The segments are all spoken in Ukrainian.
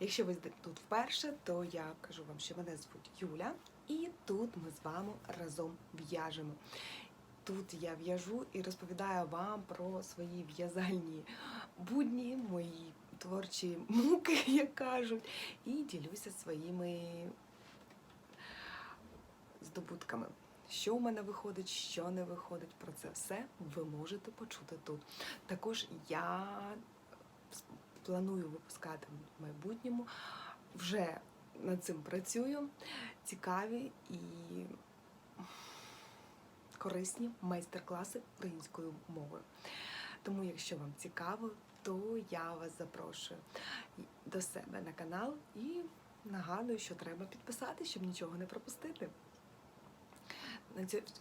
Якщо ви тут вперше, то я кажу вам, що мене звуть Юля, і тут ми з вами разом в'яжемо. Тут я в'яжу і розповідаю вам про свої в'язальні будні, мої творчі муки, як кажуть, і ділюся своїми здобутками. Що у мене виходить, що не виходить, про це все ви можете почути тут. Також я планую випускати в майбутньому, вже над цим працюю. Цікаві і корисні майстер-класи українською мовою. Тому, якщо вам цікаво, то я вас запрошую до себе на канал і нагадую, що треба підписати, щоб нічого не пропустити.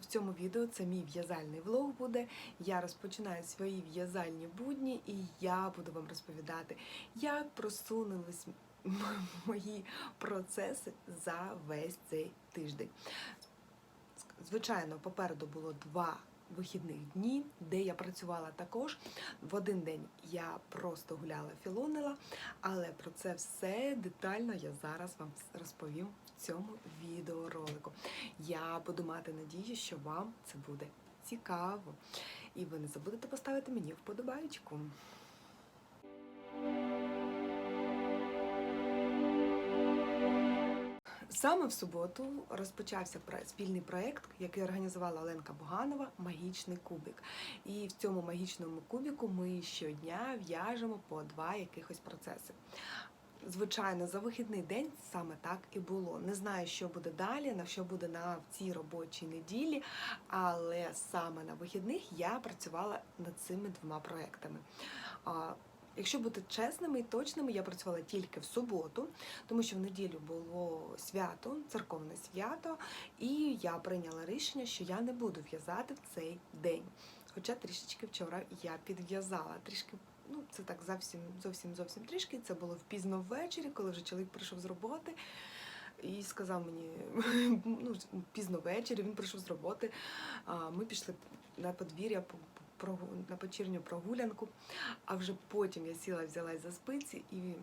В цьому відео це мій в'язальний влог буде. Я розпочинаю свої в'язальні будні, і я буду вам розповідати, як просунулись мої процеси за весь цей тиждень. Звичайно, попереду було два вихідних дні, де я працювала також. В один день я просто гуляла, філонила, але про це все детально я зараз вам розповім цьому відеоролику. Я буду мати надію, що вам це буде цікаво. І ви не забудете поставити мені вподобайку. Саме в суботу розпочався спільний проєкт, який організувала Оленка Буганова Магічний кубик. І в цьому магічному кубику ми щодня в'яжемо по два якихось процеси. Звичайно, за вихідний день саме так і було. Не знаю, що буде далі, на що буде на цій робочій неділі, але саме на вихідних я працювала над цими двома проектами. Якщо бути чесними і точними, я працювала тільки в суботу, тому що в неділю було свято, церковне свято, і я прийняла рішення, що я не буду в'язати в цей день. Хоча трішечки вчора я підв'язала. Трішки, ну це так зовсім зовсім зовсім трішки. Це було впізно ввечері, коли вже чоловік прийшов з роботи. І сказав мені ну, пізно ввечері, він прийшов з роботи. Ми пішли на подвір'я на вечірню прогулянку. А вже потім я сіла, взялась за спиці і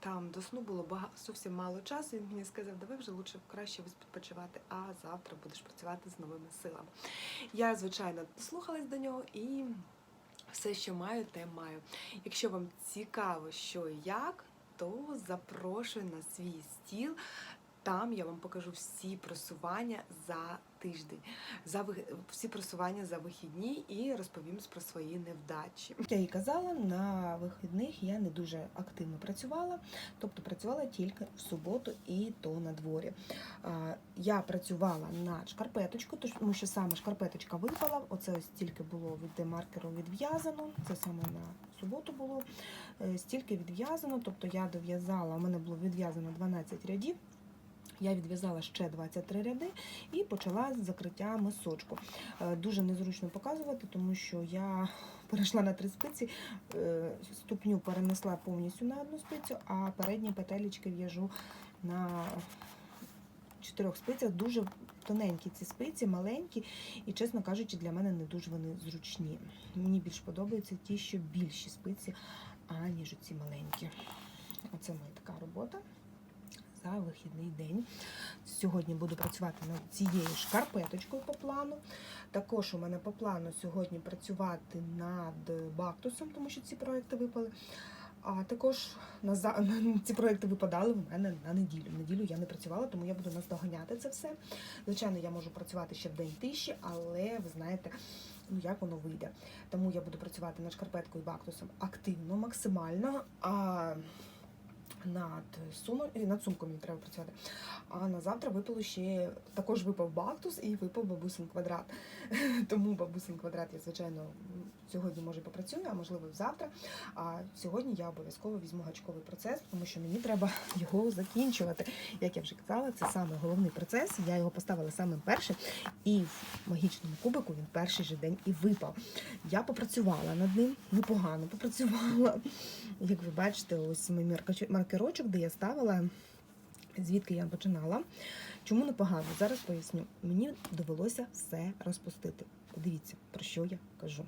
там до сну було зовсім мало часу. Він мені сказав, давай вже лучше краще відпочивати, а завтра будеш працювати з новими силами. Я, звичайно, слухалась до нього і все, що маю, те маю. Якщо вам цікаво, що і як, то запрошую на свій стіл. Там я вам покажу всі просування за тиждень, за всі просування за вихідні і розповім про свої невдачі. Я і казала, на вихідних я не дуже активно працювала, тобто працювала тільки в суботу і то на дворі. Я працювала на шкарпеточку, тому що саме шкарпеточка випала. Оце ось стільки було від маркеру відв'язано. Це саме на суботу було е, стільки відв'язано. Тобто я дов'язала, у мене було відв'язано 12 рядів. Я відв'язала ще 23 ряди і почала з закриття мисочку. Е, Дуже незручно показувати, тому що я перейшла на три спиці, е, ступню перенесла повністю на одну спицю, а передні петелечки в'яжу на чотирьох спицях. Дуже тоненькі ці спиці, маленькі, і, чесно кажучи, для мене не дуже вони зручні. Мені більш подобаються ті, що більші спиці, аніж ці маленькі. Оце моя така робота за вихідний день. Сьогодні буду працювати над цією шкарпеточкою по плану. Також у мене по плану сьогодні працювати над бактусом, тому що ці проекти випали. А також на ці проекти випадали в мене на неділю. В неділю я не працювала, тому я буду наздоганяти це все. Звичайно, я можу працювати ще в день тиші, але ви знаєте, ну як воно вийде. Тому я буду працювати над шкарпеткою і бактусом активно, максимально. А над сумом над сумкою мені треба працювати. А на завтра випало ще також випав бактус і випав бабусин квадрат. Тому бабусин квадрат я, звичайно, сьогодні може попрацюю, а можливо завтра. А сьогодні я обов'язково візьму гачковий процес, тому що мені треба його закінчувати. Як я вже казала, це саме головний процес. Я його поставила самим першим, і в магічному кубику він перший же день і випав. Я попрацювала над ним, непогано попрацювала. Як ви бачите, ось мій маркерочок, де я ставила, звідки я починала. Чому непогано? Зараз поясню. Мені довелося все розпустити. Дивіться, про що я кажу.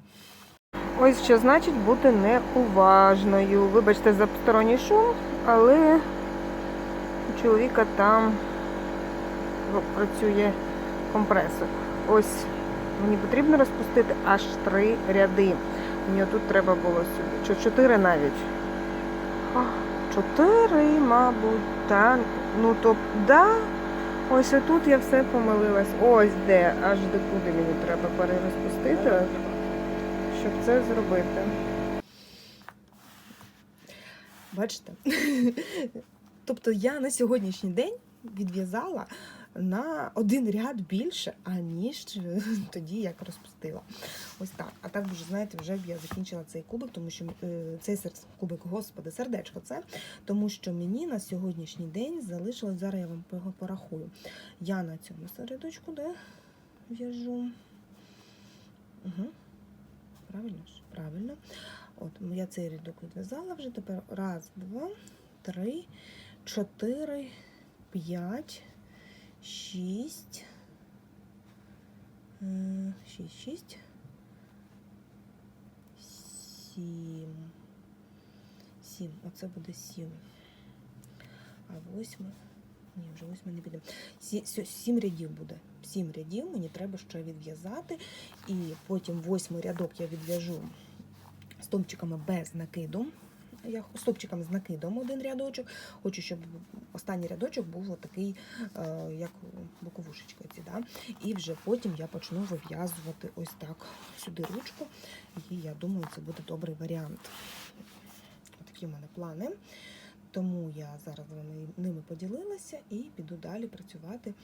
Ось що значить бути неуважною. Вибачте за посторонній шум, але у чоловіка там працює компресор. Ось мені потрібно розпустити аж три ряди. Мені тут треба було сюди. Чи чотири навіть. Чотири, мабуть, та ну то да. Ось отут я все помилилась. Ось де, аж де куди мені треба перерозпустити, щоб це зробити. Бачите? тобто я на сьогоднішній день відв'язала на один ряд більше, аніж тоді, як розпустила. Ось так. А так вже, знаєте, вже б я закінчила цей кубик, тому що е, цей кубик, господи, сердечко це, тому що мені на сьогоднішній день залишилось, зараз я вам пого- порахую. Я на цьому середочку, де в'яжу. Угу. Правильно ж? Правильно. От я цей рядок відв'язала вже тепер. Раз, два, три, чотири, п'ять, шість. Е, Шість, шість. Сім. Сім. Оце буде сім. А восьме. Ні, вже восьме не піде. Сі, сьо- сім рядів буде. Сім рядів мені треба ще відв'язати. І потім восьмий рядок я відв'яжу стовпчиками без накиду. Я стовпчиками з накидом один рядочок. Хочу, щоб останній рядочок був такий, е, як боковушечка. Ці, да? І вже потім я почну вив'язувати ось так сюди ручку. І я думаю, це буде добрий варіант. Такі в мене плани. Тому я зараз ними поділилася і піду далі працювати,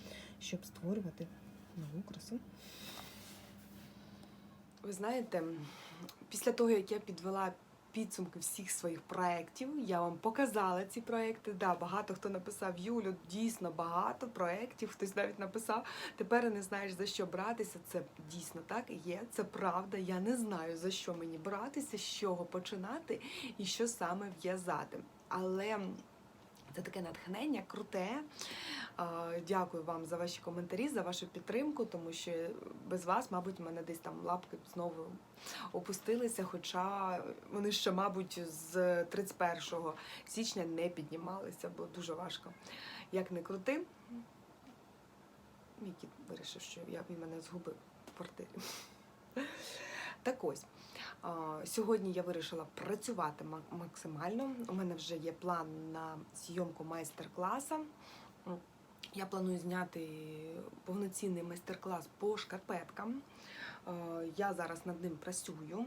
щоб створювати нову красу. Ви знаєте, після того, як я підвела підсумки всіх своїх проєктів, я вам показала ці проєкти. Да, багато хто написав Юлю, дійсно багато проєктів, хтось навіть написав. Тепер не знаєш за що братися. Це дійсно так є. Це правда. Я не знаю за що мені братися, з чого починати і що саме в'язати. Але це таке натхнення, круте. Дякую вам за ваші коментарі, за вашу підтримку, тому що без вас, мабуть, в мене десь там лапки знову опустилися, хоча вони ще, мабуть, з 31 січня не піднімалися, бо дуже важко. Як не крути, мій кіт вирішив, що я, він мене згубив в квартирі. Так ось. Сьогодні я вирішила працювати максимально. У мене вже є план на зйомку майстер-класа. Я планую зняти повноцінний майстер-клас по шкарпеткам. Е, Я зараз над ним працюю.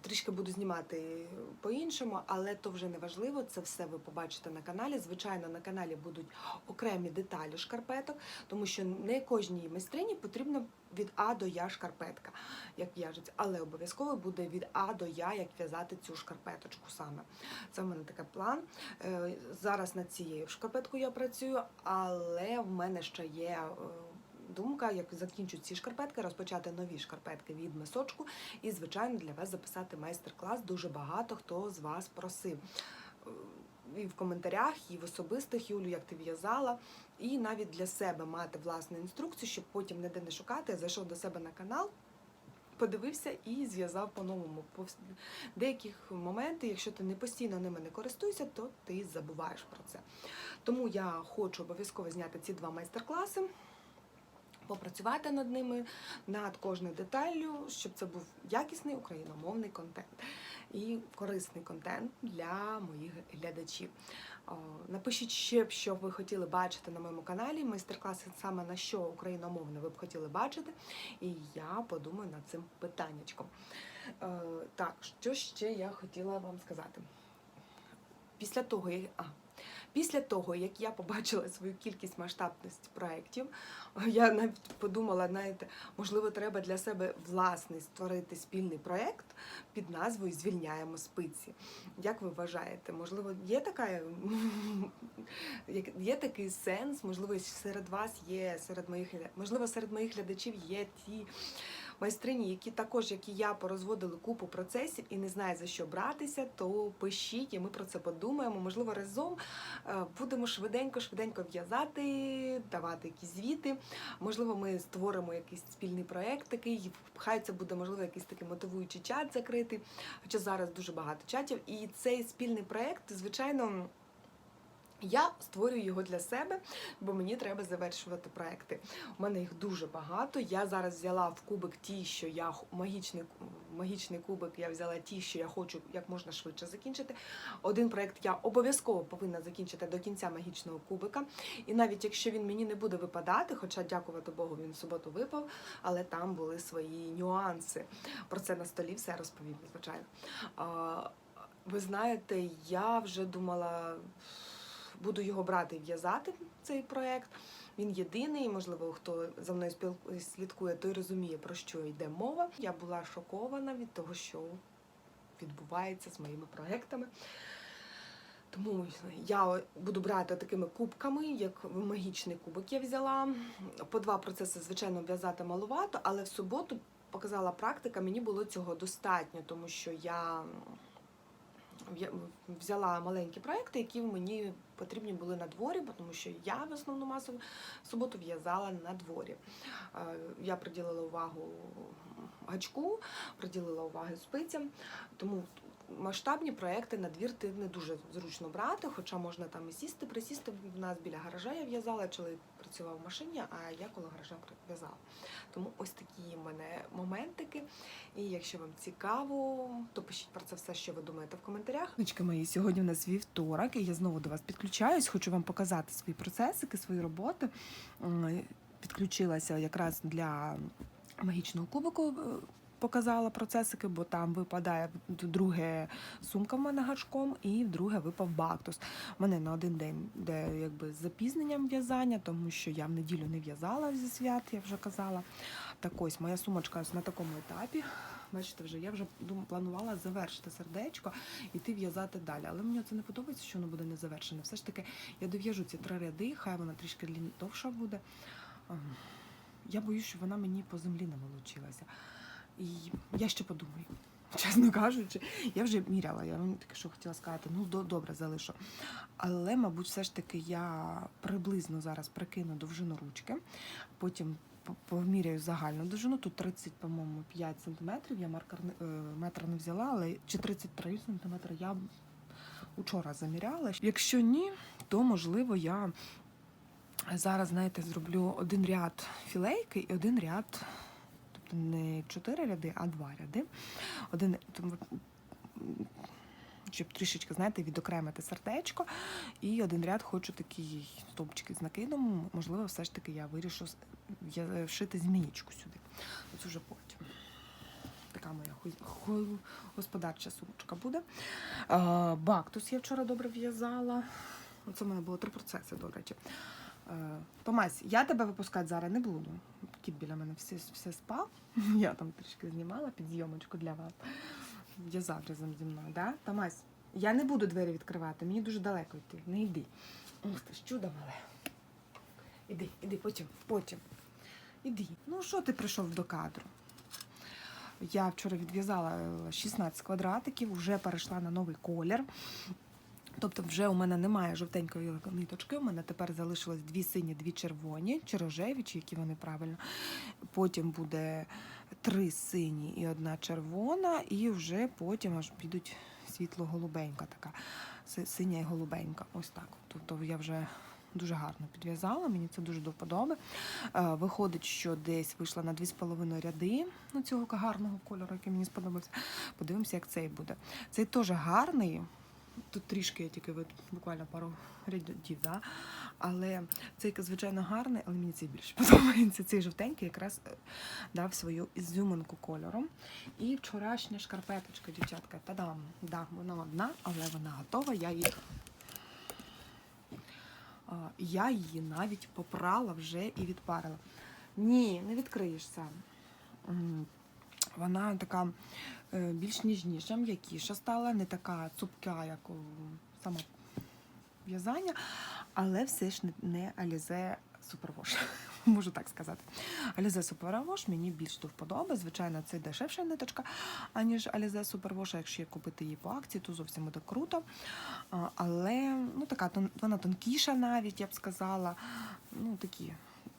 Трішки буду знімати по-іншому, але то вже не важливо. Це все ви побачите на каналі. Звичайно, на каналі будуть окремі деталі шкарпеток, тому що не кожній майстрині потрібно від А до Я шкарпетка, як в'яжеться, але обов'язково буде від А до Я, як в'язати цю шкарпеточку саме. Це в мене такий план. Е, Зараз над цією шкарпеткою я працюю, але в мене ще є. Думка, як закінчу ці шкарпетки, розпочати нові шкарпетки від мисочку і, звичайно, для вас записати майстер-клас. Дуже багато хто з вас просив. Е, І в коментарях, і в особистих Юлю, як ти в'язала, і навіть для себе мати власну інструкцію, щоб потім ніде не шукати, зайшов до себе на канал, подивився і зв'язав по-новому. По деяких моменти, якщо ти не постійно ними не користуєшся, то ти забуваєш про це. Тому я хочу обов'язково зняти ці два майстер-класи. Попрацювати над ними, над кожною деталлю, щоб це був якісний україномовний контент і корисний контент для моїх глядачів. Напишіть ще, б, що ви хотіли бачити на моєму каналі, майстер-класи саме на що україномовне ви б хотіли бачити, і я подумаю над цим питаннячком. Е, Так, що ще я хотіла вам сказати? Після того, як. Після того, як я побачила свою кількість масштабність проєктів, я навіть подумала, знаєте, можливо, треба для себе власний створити спільний проєкт під назвою Звільняємо спиці. Як ви вважаєте, можливо, є така є такий сенс? Можливо, серед вас є серед моїх можливо, серед моїх глядачів є ті майстрині, які також, як і я, порозводили купу процесів і не знають за що братися, то пишіть, і ми про це подумаємо. Можливо, разом е, будемо швиденько, швиденько в'язати, давати якісь звіти. Можливо, ми створимо якийсь спільний проект такий. Хай це буде можливо якийсь такий мотивуючий чат закритий. Хоча зараз дуже багато чатів. І цей спільний проект, звичайно. Я створюю його для себе, бо мені треба завершувати проекти. У мене їх дуже багато. Я зараз взяла в кубик ті, що я магічний, магічний кубик. Я взяла ті, що я хочу як можна швидше закінчити. Один проект я обов'язково повинна закінчити до кінця магічного кубика. І навіть якщо він мені не буде випадати, хоча дякувати Богу, він в суботу випав, але там були свої нюанси. Про це на столі все розповім, звичайно. Ви знаєте, я вже думала буду його брати і в'язати цей проект. Він єдиний, можливо, хто за мною слідкує, той розуміє, про що йде мова. Я була шокована від того, що відбувається з моїми проектами. Тому я буду брати такими кубками, як магічний кубик я взяла. По два процеси, звичайно, в'язати малувато, але в суботу показала практика, мені було цього достатньо, тому що я взяла маленькі проекти, які мені потрібні були на дворі, тому що я в основну масу суботу в'язала на дворі. Е, Я приділила увагу гачку, приділила увагу спицям, тому масштабні проекти на двір ти не дуже зручно брати, хоча можна там і сісти, присісти. В нас біля гаража я в'язала, чоловік працював в машині, а я коло гаража в'язала. Тому ось такі в мене моментики. І якщо вам цікаво, то пишіть про це все, що ви думаєте в коментарях. Ночки мої, сьогодні у нас вівторок, і я знову до вас підключаюсь. Хочу вам показати свої процесики, свої роботи. Підключилася якраз для магічного кубику. Показала процесики, бо там випадає друге сумка в мене гачком, і вдруге випав бактус. У мене на один день де якби з запізненням в'язання, тому що я в неділю не в'язала зі свят, я вже казала. Так ось моя сумочка на такому етапі. Бачите, вже я вже дум, планувала завершити сердечко і йти в'язати далі. Але мені це не подобається, що воно буде не завершене. Все ж таки, я дов'яжу ці три ряди, хай вона трішки довша буде. Ем, Я боюсь, що вона мені по землі не волочилася. І я ще подумаю. Чесно кажучи, я вже міряла, я вам таке, що хотіла сказати, ну до- добре залишу. Але, мабуть, все ж таки я приблизно зараз прикину довжину ручки, потім поміряю загальну довжину. Тут 30, по-моєму, 5 сантиметрів. Я маркер е, метр не взяла, але чи 33 сантиметри я учора заміряла. Якщо ні, то можливо я зараз, знаєте, зроблю один ряд філейки і один ряд, не чотири ряди, а два ряди. Один щоб трішечки, знаєте, відокремити сердечко. І один ряд хочу такий стовпчики з накидом. Можливо, все ж таки я вирішу я- вшити змієчку сюди. Це вже потім. Така моя господарча сумочка буде. Бактус я вчора добре в'язала. Оце в мене було три процеси, до речі. Е, Томась, я тебе випускати зараз не буду. Кіт біля мене все, все спав. Я там трішки знімала підйомочку для вас. В'язав разом зі мною, да? Томась, я не буду двері відкривати, мені дуже далеко йти. Не йди. Ух ти чудо мале. Іди, іди, потім, потім. Іди. Ну, що ти прийшов до кадру? Я вчора відв'язала е, 16 квадратиків, вже перейшла на новий колір. Тобто вже у мене немає жовтенької ниточки, у мене тепер залишилось дві сині, дві червоні, чи рожеві, чи які вони правильно. Потім буде три сині і одна червона, і вже потім аж підуть світло-голубенька така, синя і голубенька. Ось так. Тобто я вже дуже гарно підв'язала, мені це дуже до вподоби. Е, Виходить, що десь вийшла на 2,5 ряди ну, цього гарного кольору, який мені сподобався. Подивимося, як цей буде. Цей теж гарний. Тут трішки я тільки вид- буквально пару рядів, да? але цей, звичайно, гарний, але мені цей більше подобається. Цей жовтенький якраз е, дав свою ізюминку кольором. І вчорашня шкарпеточка, дівчатка, та-дам, да, вона одна, але вона готова. Я її, я її навіть попрала вже і відпарила. Ні, не відкриєш сам. М, Вона така е, більш ніжніша, м'якіша стала, не така цупка, як у саме в'язання, але все ж не, Alize Superwash. можу так сказати. Alize Superwash мені більш до вподоби. Звичайно, це дешевша ниточка, аніж Alize Superwash. А Якщо купити її по акції, то зовсім буде круто. Але ну, така, вона тонкіша навіть, я б сказала. Ну, такі.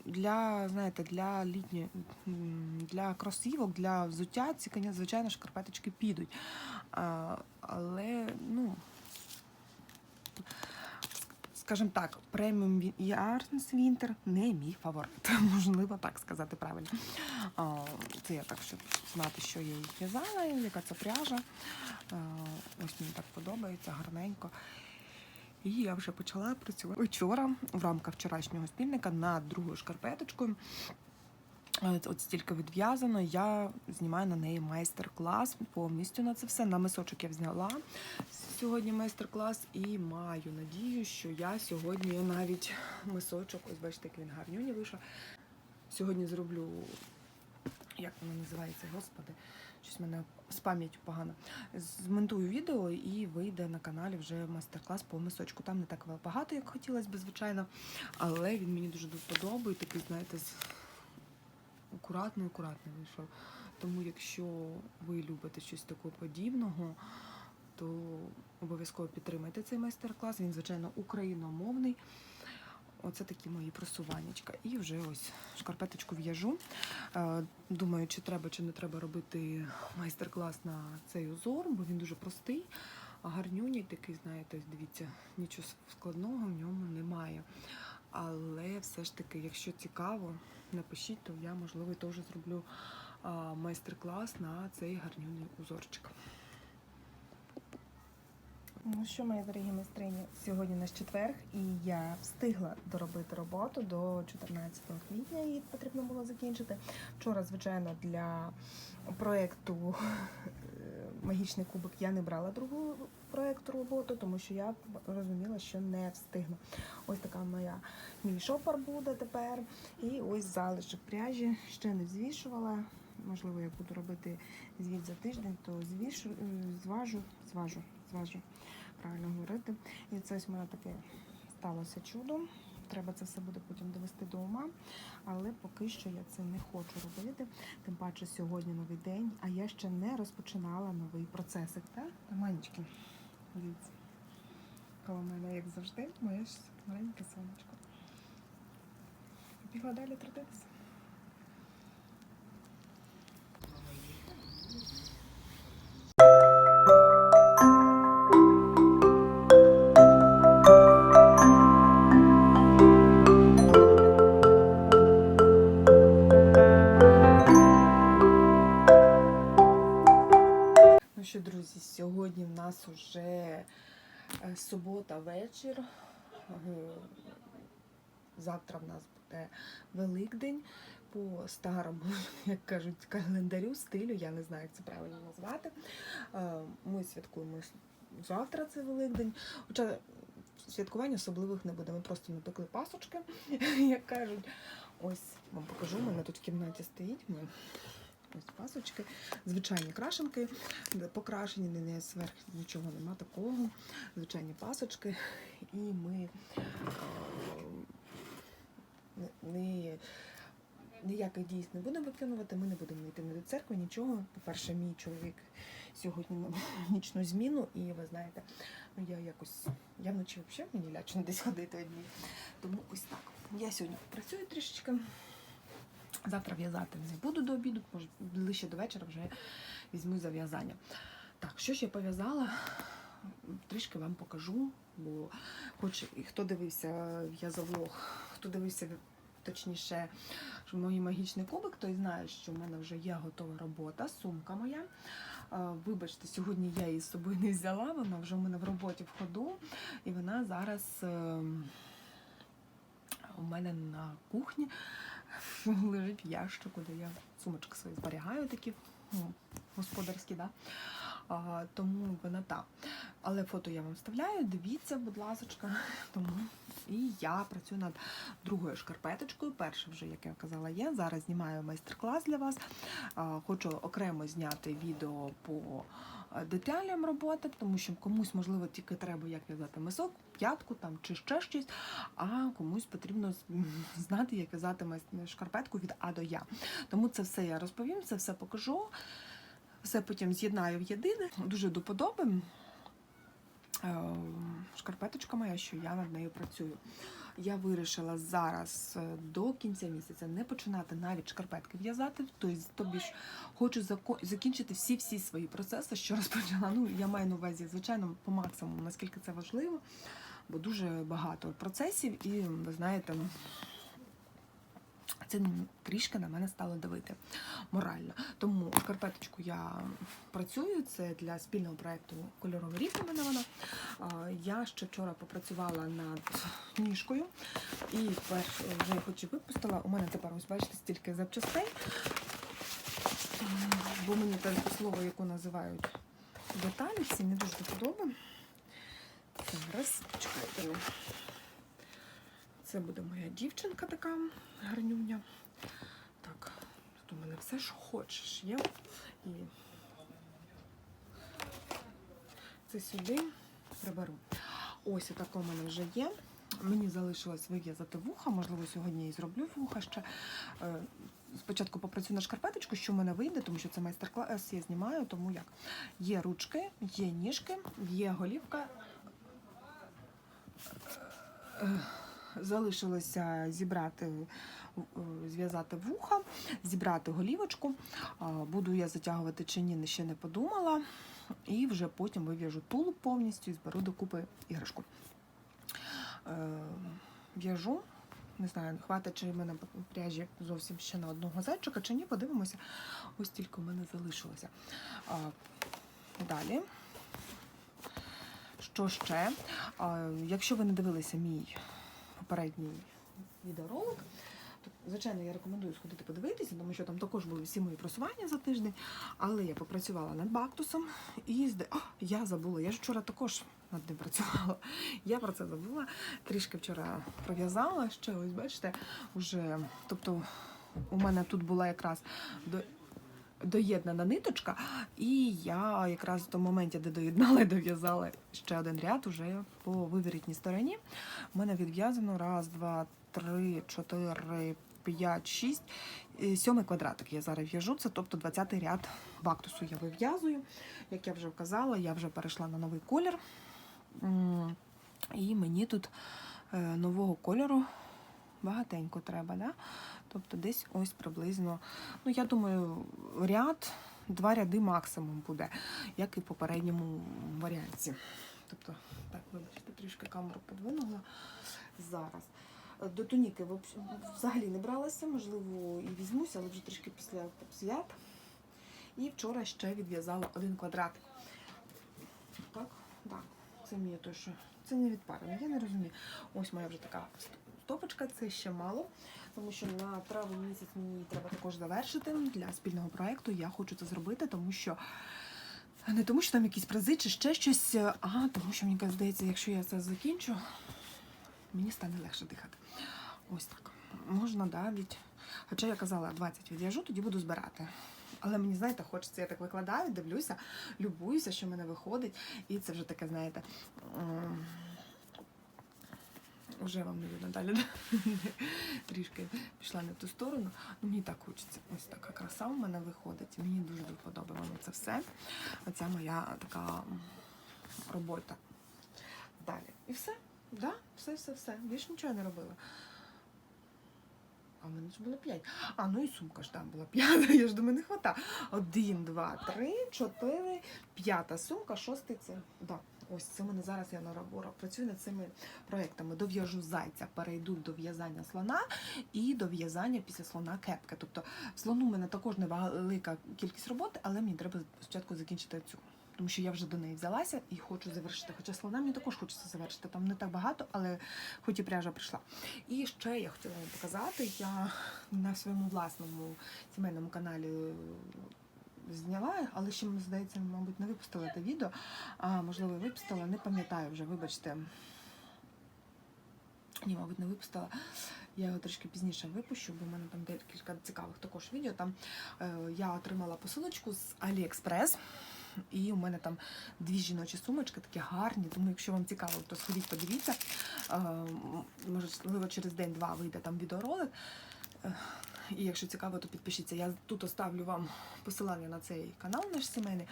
Для, знаєте, для літньої, для кросівок, для взуття ці, звичайно, шкарпеточки підуть. А, але, ну, скажімо так, преміум Ярнс Вінтер не мій фаворит. Можливо, так сказати правильно. А, Це я так, щоб знати, що я її в'язала, яка це пряжа. А, Ось мені так подобається, гарненько. І я вже почала працювати вчора в рамках вчорашнього спільника над другою шкарпеточкою. От стільки відв'язано, я знімаю на неї майстер-клас повністю на це все. На мисочок я взяла сьогодні майстер-клас і маю надію, що я сьогодні навіть мисочок, ось бачите, як він гарнюні вийшов. Сьогодні зроблю, як воно називається, господи, щось в мене з пам'яттю погано. Змонтую відео і вийде на каналі вже майстер-клас по мисочку. Там не так багато, як хотілося б, звичайно, але він мені дуже до вподоби, і такий, знаєте, з акуратно, акуратно вийшов. Тому, якщо ви любите щось такого подібного, то обов'язково підтримайте цей майстер-клас. Він, звичайно, україномовний. Оце такі мої просуваннячка. І вже ось шкарпеточку в'яжу. Е, Думаю, чи треба, чи не треба робити майстер-клас на цей узор, бо він дуже простий, гарнюній такий, знаєте, дивіться, нічого складного в ньому немає. Але все ж таки, якщо цікаво, напишіть, то я, можливо, теж зроблю майстер-клас на цей гарнюний узорчик. Ну що, мої дорогі майстрині, сьогодні наш четверг, і я встигла доробити роботу до 14 квітня. Її потрібно було закінчити. Вчора, звичайно, для проєкту е, Магічний кубик я не брала другу проєкту роботу, тому що я розуміла, що не встигну. Ось така моя мій шопер буде тепер. І ось залишок пряжі ще не звішувала. Можливо, я буду робити звіт за тиждень, то звішу, е, зважу, зважу, зважу правильно говорити. І це ось в мене таке сталося чудо. Треба це все буде потім довести до ума, але поки що я це не хочу робити. Тим паче сьогодні новий день, а я ще не розпочинала новий процесик. Так, Манечки, дивіться. Коло мене, як завжди, моє ж маленьке сонечко. Бігла далі трудитися. Субота вечір. Завтра в нас буде Великдень по старому, як кажуть, календарю, стилю, я не знаю, як це правильно назвати. Е, Ми святкуємо завтра це Великдень. Хоча святкувань особливих не буде. Ми просто напекли пасочки, як кажуть. Ось вам покажу, мене тут в кімнаті стоїть. Ось пасочки, звичайні крашенки, покрашені, не зверх нічого нема такого. Звичайні пасочки. І ми е, не- ніяких дійс не будемо виконувати, ми не будемо йти до церкви, нічого. По-перше, мій чоловік сьогодні на нічну зміну, і ви знаєте, я якось, я вночі взагалі мені лячно десь ходити одній. Тому ось так. Я сьогодні працюю трішечки. Завтра в'язати не буду до обіду, може ближче до вечора вже візьму за в'язання. Так, що ж я пов'язала? Трішки вам покажу, бо хоч і хто дивився в'язовлог, хто дивився точніше мій магічний кубик, той знає, що в мене вже є готова робота, сумка моя. Вибачте, сьогодні я її з собою не взяла, вона вже у мене в роботі в ходу, і вона зараз ем, у мене на кухні лежить в ящику, де я сумочки свої зберігаю такі ну, господарські, да? а, тому вона та. Але фото я вам вставляю, дивіться, будь ласочка. Тому і я працюю над другою шкарпеточкою. Перша вже, як я казала, є. Зараз знімаю майстер-клас для вас. А, Хочу окремо зняти відео по деталям роботи, тому що комусь, можливо, тільки треба як в'язати мисок, п'ятку там чи ще щось, а комусь потрібно знати, як в'язати шкарпетку від А до Я. Тому це все я розповім, це все покажу. Все потім з'єднаю в єдине. Дуже до подоби. е, Шкарпеточка моя, що я над нею працюю. Я вирішила зараз е, до кінця місяця не починати навіть шкарпетки в'язати. Тобто, ж хочу закінчити всі-всі свої процеси, що розпочала. Ну, я маю на увазі, звичайно, по максимуму, наскільки це важливо, бо дуже багато процесів, і ви знаєте, це трішки на мене стало давити морально. Тому шкарпеточку я працюю. Це для спільного проєкту Кольоровий рік у мене вона. Я ще вчора попрацювала над ніжкою і перш вже хоч і випустила. У мене тепер ось бачите стільки запчастей. Бо мені те слово, яке називають деталі, всі не дуже до вподоби. Зараз чекайте. Це буде моя дівчинка така гарнюня. Так, тут у мене все, що хочеш є. І це сюди приберу. Ось отако в мене вже є. Мені залишилось вив'язати вуха, можливо, сьогодні і зроблю вуха ще. Е, Спочатку попрацюю на шкарпеточку, що в мене вийде, тому що це майстер-клас, я знімаю, тому як. Є ручки, є ніжки, є голівка. Залишилося зібрати, е, зв'язати вуха, зібрати голівочку. Буду я затягувати чи ні, ще не подумала. І вже потім вив'яжу тулуб повністю і зберу докупи іграшку. Е, В'яжу. Не знаю, хватить, чи в мене пряжі зовсім ще на одного зайчика, чи ні, подивимося. Ось тільки в мене залишилося. А, Далі. Що ще? А, Якщо ви не дивилися мій попередній відеоролик, звичайно, я рекомендую сходити подивитися, тому що там також були всі мої просування за тиждень. Але я попрацювала над бактусом і зде... О, я забула. Я ж вчора також над ним працювала. Я про це забула. Трішки вчора пров'язала ще, ось бачите, уже. Тобто у мене тут була якраз до. Доєднана ниточка, і я якраз в тому моменті, де доєднала і дов'язала ще один ряд уже по виворітній стороні. У мене відв'язано раз, два, три, чотири, п'ять, шість, е, сьомий квадратик я зараз в'яжу. Це тобто 20-й ряд бактусу я вив'язую. Як я вже вказала, я вже перейшла на новий колір. І мені тут е, нового кольору багатенько треба, да? Тобто десь ось приблизно, ну я думаю, ряд, два ряди максимум буде, як і в попередньому варіанті. Тобто, так, вибачте, трішки камеру подвинула зараз. Е, До туніки взагалі- не бралася, можливо, і візьмуся, але вже трішки після свят. І вчора ще відв'язала один квадратик. Так, так, це мені то, що це не відпарено, я не розумію. Ось моя вже така стопочка, це ще мало, тому що на травень місяць мені треба також завершити для спільного проєкту. Я хочу це зробити, тому що не тому, що там якісь призи чи ще щось, а тому що мені здається, якщо я це закінчу, мені стане легше дихати. Ось так. Можна навіть. Хоча я казала, 20 відв'яжу, тоді буду збирати. Але мені, знаєте, хочеться, я так викладаю, дивлюся, любуюся, що в мене виходить. І це вже таке, знаєте, вже вам не видно далі. да? Трішки пішла не в ту сторону. Ну, мені так хочеться. Ось така краса в мене виходить. Мені дуже до вподоби це все. Оця моя така робота. Далі. І все. Да? Все, все, все. Більше нічого не робила. А в мене ж було п'ять. А, ну і сумка ж там була п'ята, я ж думаю, не хвата. Один, два, три, чотири, п'ята сумка, шостий це. Да. Ось це мене зараз я на роботу працюю над цими проектами. Дов'яжу зайця, перейду до в'язання слона і до в'язання після слона кепки. Тобто в слону в мене також невелика кількість роботи, але мені треба спочатку закінчити цю. Тому що я вже до неї взялася і хочу завершити. Хоча слона мені також хочеться завершити. Там не так багато, але хоч і пряжа прийшла. І ще я хотіла вам показати, я на своєму власному сімейному каналі зняла, але ще, здається, мабуть, не випустила це відео. А можливо, випустила, не пам'ятаю вже, вибачте. Ні, мабуть, не випустила. Я його трішки пізніше випущу, бо в мене там декілька цікавих також відео. Там е, я отримала посилочку з AliExpress. І у мене там дві жіночі сумочки, такі гарні. Тому, якщо вам цікаво, то сходіть, подивіться. Е, Можливо, через день-два вийде там відеоролик. І якщо цікаво, то підпишіться. Я тут оставлю вам посилання на цей канал наш сімейний.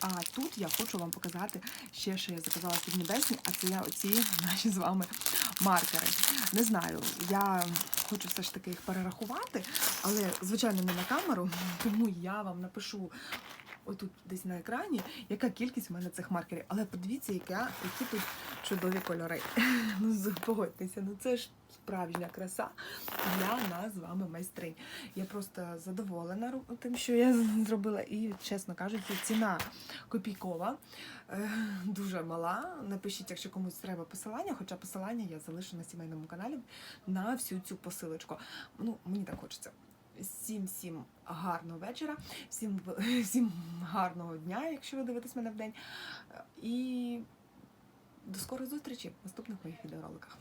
А тут я хочу вам показати ще, що я заказала під небесні, а це я оці наші з вами маркери. Не знаю, я хочу все ж таки їх перерахувати, але звичайно не на камеру, тому я вам напишу. Отут десь на екрані, яка кількість у мене цих маркерів. Але подивіться, яка, які тут чудові кольори. Ну, погодьтеся, ну це ж справжня краса для нас з вами майстринь. Я просто задоволена тим, що я зробила. І, чесно кажучи, ціна копійкова, е, дуже мала. Напишіть, якщо комусь треба посилання, хоча посилання я залишу на сімейному каналі на всю цю посилочку. Ну, мені так хочеться. Всім всім гарного вечора, всім, всім гарного дня, якщо ви дивитесь мене в день. І до скорої зустрічі в наступних моїх відеороликах.